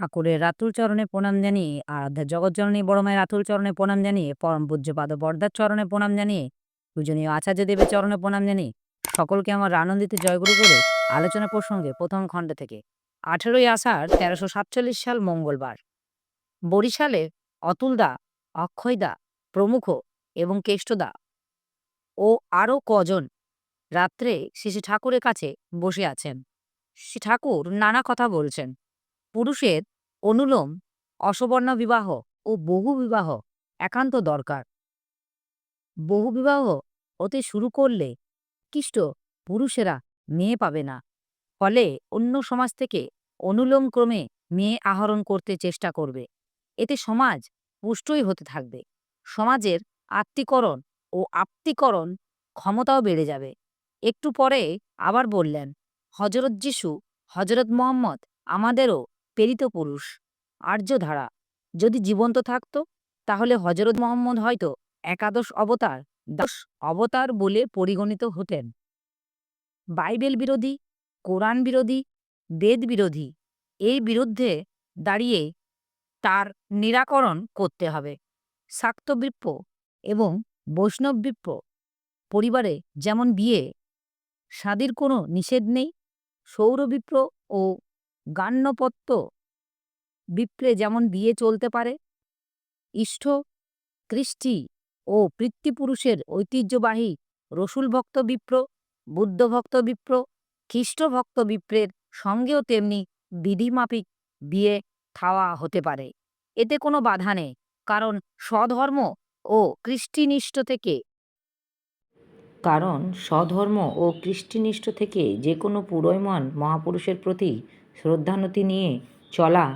ঠাকুরের রাতুল চরণে প্রণাম জানিয়ে, আরাধ্যা জগৎজননী বড় মায়ের রাতুল চরণে প্রণাম জানিয়ে, পরম পূজ্যপাদ বর্দার চরণে প্রণাম জানিয়ে, পূজনীয় আচার্য দেবের চরণে প্রণাম জানিয়ে, সকলকে আমার আনন্দিত জয়গুরু করে আলোচনা প্রসঙ্গে প্রথম খণ্ড থেকে। আঠেরোই আষাঢ় তেরোশো সাতচল্লিশ সাল মঙ্গলবার। বরিশালে অতুলদা অক্ষয়দা প্রমুখ এবং কেষ্টদা ও আরও কজন রাত্রে শ্রী ঠাকুরের কাছে বসে আছেন। শ্রী ঠাকুর নানা কথা বলছেন। পুরুষের অনুলোম, অসবর্ণ বিবাহ ও বহু বিবাহ একান্ত দরকার। বহু বিবাহ শুরু করলে কিষ্ট পুরুষেরা মেয়ে পাবে না। ফলে অন্য সমাজ থেকে অনুলোম ক্রমে মেয়ে আহরণ করতে চেষ্টা করবে। এতে সমাজ পুষ্টই হতে থাকবে। সমাজের আত্মীকরণ ও আপ্তিকরণ ক্ষমতাও বেড়ে যাবে। একটু পরে আবার বললেন হজরত যিশু হজরত মোহাম্মদ, আমাদেরও প্রেরিত পুরুষ, আর্যধারা। যদি জীবন্ত থাকত, তাহলে হজরত মোহাম্মদ হয়তো একাদশ অবতার দশ অবতার বলে পরিগণিত হতেন। বাইবেল বিরোধী, কোরআন বিরোধী, বেদ বিরোধী এই বিরুদ্ধে দাঁড়িয়ে তার নিরাকরণ করতে হবে। শাক্তবৃপ্প এবং বৈষ্ণববৃপ্প পরিবারে যেমন বিয়ে, স্বাদীর কোনো নিষেধ নেই সৌরবিপ্র ও গান্নপত্য বিপ্রে যেমন বিয়ে চলতে পারে, ইষ্ঠ, কৃষ্টি ও পিতৃপুরুষের ঐতিহ্যবাহী রসুল ভক্ত বিপ্র বুদ্ধভক্ত বিপ্র খ্রিস্টভক্ত বিপ্রের সঙ্গেও তেমনি বিধিমাফিক বিয়ে থাওয়া হতে পারে। এতে কোনো বাধা নেই, কারণ স্বধর্ম ও কৃষ্টিনিষ্ঠ থেকে কারণ স্বধর্ম ও কৃষ্টিনিষ্ঠ থেকে যে কোনো পুরোয়মান মহাপুরুষের প্রতি শ্রদ্ধানতি নিয়ে চলা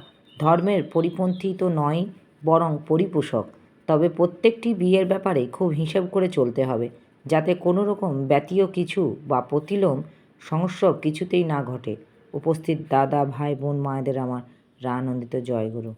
ধর্মের পরিপন্থী তো নয়, বরং পরিপোষক। তবে প্রত্যেকটি বিয়ের ব্যাপারে খুব হিসেব করে চলতে হবে, যাতে কোনো রকম ব্যতীয় কিছু বা প্রতিলোম সংস্রব কিছুতেই না ঘটে। উপস্থিত দাদা, ভাই, বোন, মায়েদের আমার রানন্দিত জয়গুরু।